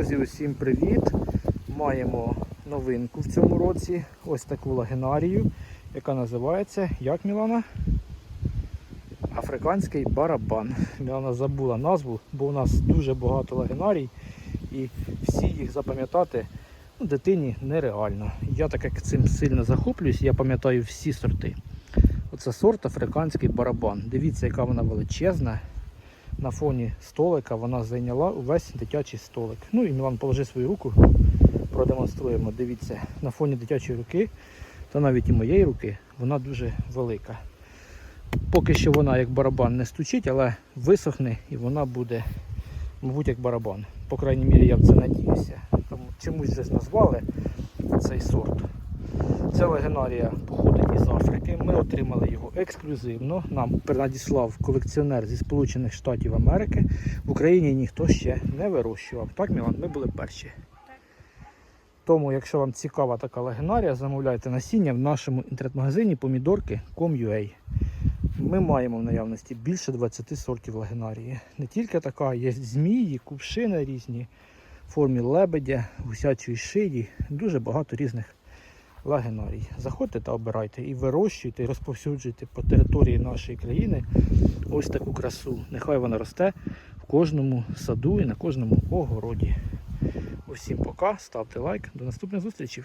Друзі, усім привіт! Маємо новинку в цьому році. Ось таку лагенарію, яка називається як Мілана? Африканський барабан. Мілана забула назву, бо у нас дуже багато лагенарій і всі їх запам'ятати ну, дитині нереально. Я так як цим сильно захоплююсь, я пам'ятаю всі сорти. Оце сорт африканський барабан. Дивіться, яка вона величезна. На фоні столика вона зайняла увесь дитячий столик. Ну і Мілан, положи свою руку, продемонструємо. Дивіться, на фоні дитячої руки, та навіть і моєї руки, вона дуже велика. Поки що вона як барабан не стучить, але висохне і вона буде, мабуть, як барабан. По крайній мірі, я в це надіюся. Тому чомусь вже назвали цей сорт. Ця легенарія походить із Африки. Ми отримали його ексклюзивно. Нам надіслав колекціонер зі Сполучених Штатів Америки. В Україні ніхто ще не вирощував. Так, Мілан, ми були перші. Тому, якщо вам цікава така легенарія, замовляйте насіння в нашому інтернет-магазині помідорки.com.ua. Ми маємо в наявності більше 20 сортів лагенарії. Не тільки така, є змії, кувшини різні, в формі лебедя, гусячої шиї, дуже багато різних лагенарій. Заходьте та обирайте і вирощуйте, і розповсюджуйте по території нашої країни ось таку красу. Нехай вона росте в кожному саду і на кожному огороді. Усім пока, ставте лайк, до наступних зустрічей.